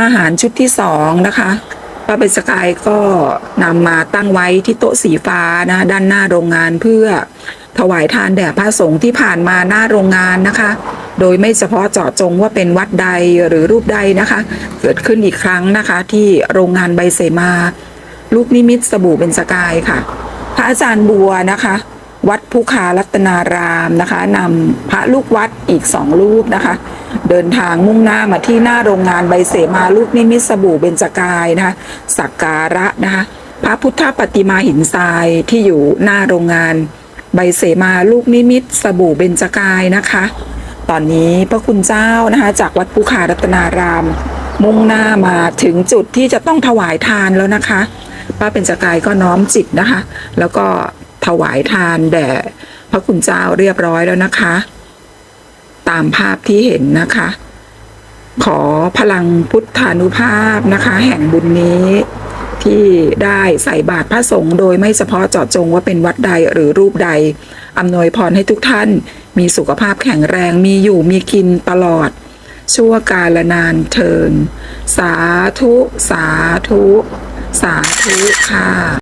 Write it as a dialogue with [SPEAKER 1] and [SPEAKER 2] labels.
[SPEAKER 1] อาหารชุดที่สองนะคะป้าเป็นสกายก็นำมาตั้งไว้ที่โต๊ะสีฟ้านะด้านหน้าโรงงานเพื่อถวายทานแด่พระสงฆ์ที่ผ่านมาหน้าโรงงานนะคะ โดยไม่เฉพาะเจาะจงว่าเป็นวัดใดหรือรูปใดนะคะ เกิดขึ้นอีกครั้งนะคะที่โรงงานใบเสมา ลูกนิมิตสบู่เป็นสกายค่ะ พระอาจารย์บัวนะคะ วัดภูคารัตนารามนะคะนำพระลูกวัดอีกสองรูปนะคะ เดินทางมุ่งหน้ามาที่หน้าโรงงานใบเสมาลูกนิมิตสบู่เบญจกายนะคะสักการะนะคะพระพุทธปฏิมาหินทรายที่อยู่หน้าโรงงาน ใบเสมาลูกนิมิตสบู่เบญจกายนะคะ ตอนนี้พระคุณเจ้านะคะจากวัดภูคารัตนาราม มุ่งหน้ามาถึงจุดที่จะต้องถวายทานแล้วนะคะป้าเป็นจกายก็น้อมจิตนะคะ แล้วก็ ถวายทานแด่พระคุณเจ้าเรียบร้อยแล้วนะคะ ตามภาพที่เห็นนะคะ ขอพลังพุทธานุภาพนะคะ แห่งบุญนี้ที่ได้ใส่บาตรพระสงฆ์โดยไม่เฉพาะเจาะจงว่าเป็นวัดใดหรือรูปใด อำนวยพรให้ทุกท่าน มีสุขภาพแข็งแรงมีอยู่มีกินตลอด ชั่วกาลนานเทิน สาธุ สาธุ สาธุค่ะ